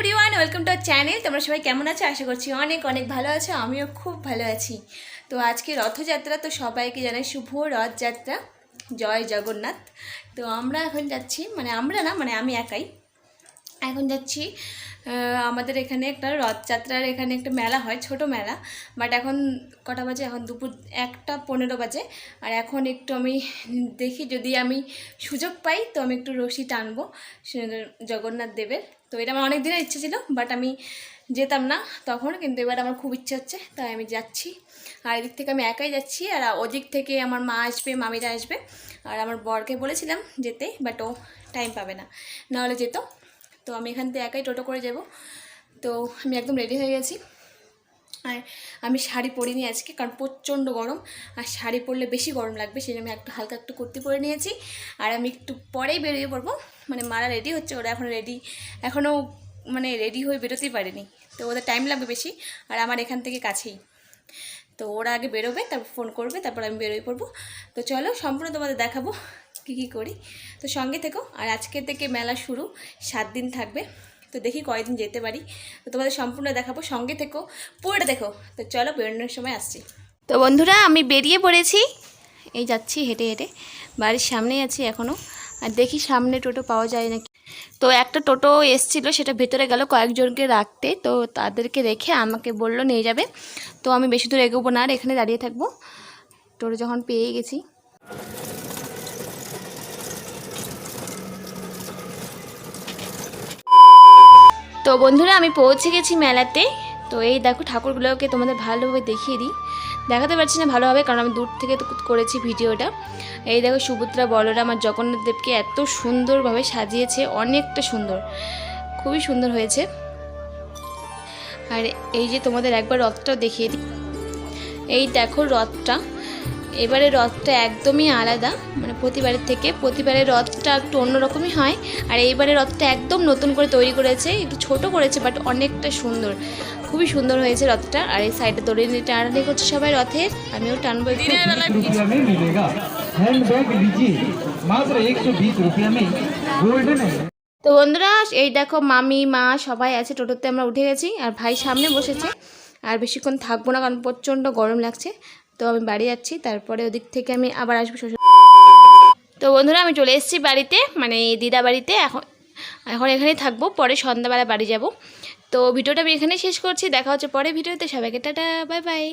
Everyone welcome to channel তোমরা সবাই কেমন আছো? আশা করছি অনেক অনেক ভালো আছো, আমিও খুব ভালো আছি। তো আজকে রথযাত্রা, তো সবাইকে জানাই শুভ রথযাত্রা। জয় জগন্নাথ। তো আমরা এখন যাচ্ছি মানে আমরা না মানে আমি একাই। এখন যাচ্ছি। আমাদের এখানে একটা রথযাত্রার এখানে একটা মেলা হয়, ছোট মেলা। বাট এখন কটা বাজে? এখন দুপুর একটা পনেরো বাজে। আর এখন একটু আমি দেখি, যদি আমি সুযোগ পাই, তো আমি একটু রশি টানবো জগন্নাথ দেবের। তো এটা আমার অনেক দিনের ইচ্ছে ছিল বাট আমি যেতাম না তখন, কিন্তু এবার আমার খুব ইচ্ছে হচ্ছে, তাই আমি যাচ্ছি। আর এদিক থেকে আমি একাই যাচ্ছি, আর ওদিক থেকে আমার মা আসবে, মামিরা আসবে। আর আমার বরকে বলেছিলাম যেতে বাট ও টাইম পাবে না। নাহলে যেত। তো আমি এখান থেকে একাই টোটো করে যাব। তো আমি একদম রেডি হয়ে গেছি। আর আমি শাড়ি পরিনি আজকে কারণ প্রচণ্ড গরম। আর শাড়ি পরলে বেশি গরম লাগবে, সেই আমি একটু হালকা একটু কুর্তি পরে নিয়েছি। আর আমি একটু পরেই বেরিয়ে পড়ব। মানে মারা রেডি হচ্ছে, ওরা এখনও রেডি এখনও মানে রেডি হয়ে বেরোতেই পারেনি। তো ওদের টাইম লাগবে বেশি, আর আমার এখান থেকে কাছেই। তো ওরা আগে বেরোবে, তারপর ফোন করবে, তারপর আমি বেরোই পড়ব। তো চলো, সম্পূর্ণ তোমাদের দেখাবো। কী কী করি? তো সঙ্গে থেকো, আর আজকে থেকে মেলা শুরু, সাত দিন থাকবে। তো দেখি কয়দিন যেতে পারি। তো তোমাদের সম্পূর্ণ দেখাবো, সঙ্গে থেকো, পুরোটা দেখো। তো চলো বেরোনোর সময় আসছি। তো বন্ধুরা, আমি বেরিয়ে পড়েছি। এই যাচ্ছি হেঁটে হেঁটে। বাড়ির সামনেই আছি এখনও আর দেখি সামনে টোটো পাওয়া যায় নাকি। তো একটা টোটো এসছিল, সেটা ভেতরে গেল কয়েকজনকে রাখতে। তো তাদেরকে রেখে আমাকে বলল, নিয়ে যাবে। তো আমি বেশি দূর এগোবো না, আর এখানে দাঁড়িয়ে থাকব। টোটো যখন পেয়ে গেছি। তো বন্ধুরা, আমি পৌঁছে গেছি মেলাতে। তো এই দেখো, ঠাকুরগুলোকে তোমাদের ভালোভাবে দেখিয়ে দিই। দেখাতে পারছি না ভালোভাবে, কারণ আমি দূর থেকে তো করেছি ভিডিওটা। এই দেখো, সুভদ্রা বলরাম আর জগন্নাথ দেবকে এত সুন্দরভাবে সাজিয়েছে, অনেকটা সুন্দর। খুবই সুন্দর হয়েছে। আর এই যে তোমাদের একবার রথটাও দেখিয়ে দিই। এই দেখো রথটা। এবারে রথটা একদমই আলাদা মানে প্রতিবারের থেকে। প্রতিবারের রথটা একটু অন্যরকমই হয়। আর এইবারে রথটা একদম নতুন করে তৈরি করেছে। একটু ছোট করেছে বাট অনেকটা সুন্দর। খুবই সুন্দর হয়েছে রথটা। আর এই সাইডে দড়ি নিয়ে টানাটানি করছে সবাই রথের। আমিও টানবো একটু। তো বন্ধুরা এই দেখো মামি মা সবাই আছে। টোটোতে আমরা উঠে গেছি। আর ভাই সামনে বসেছে। আর বেশিক্ষণ থাকব না কারণ প্রচণ্ড গরম লাগছে। তো আমি বাড়ি যাচ্ছি, তারপরে ওদিক থেকে আমি আবার আসব শ্বশুর তো বন্ধুরা, আমি চলে এসেছি বাড়িতে মানে দিদা বাড়িতে, এখন এখন এখানেই থাকব, পরে সন্ধ্যাবেলা বাড়ি যাব। তো ভিডিওটা আমি এখানেই শেষ করছি, দেখা হচ্ছে পরে ভিডিওতে, সবাইকে টাটা, বাই বাই।